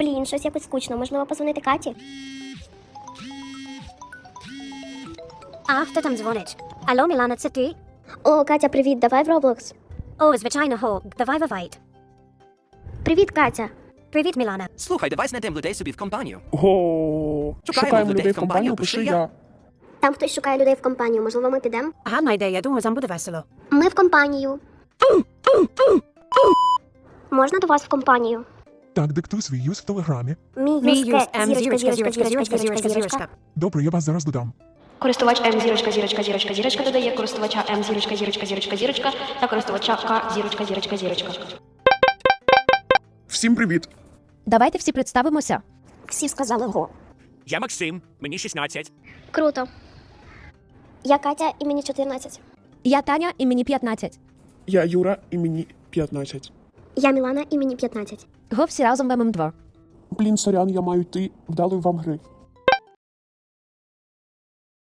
Блін, щось якось скучно. Можливо, позвонити Каті? А, хто там дзвонить? Алло, Мілана, це ти? О, Катя, привіт, давай в Roblox. О, звичайно, го, давай вивайт. Привіт, Катя. Привіт, Мілана. Слухай, давай знайдемо людей собі в компанію. Го. Шукаємо людей в компанію, пиши я. Там хтось шукає людей в компанію. Можливо, ми підемо? Гарна ідея, думаю, нам буде весело. Ми в компанію. Можна до вас в компанію? Так, диктуй свій юз в телеграмі. Добре, я вас зараз додам. Користувач М зірочка, зірочка, зірочка, зірочка додає користувача М зірочка, зірочка, зірочка, зірочка та користувача К зірочка, зірочка, зірочка. Всім привіт! Давайте всі представимося. Всі сказали го. Я Максим, мені 16. Круто. Я Катя і мені 14. Я Таня і мені 15. Я Юра і мені 15. Я Мілана і мені 15. Го всі разом в ММ2. Блін, сорян, я маю йти. Вдалої вам гри.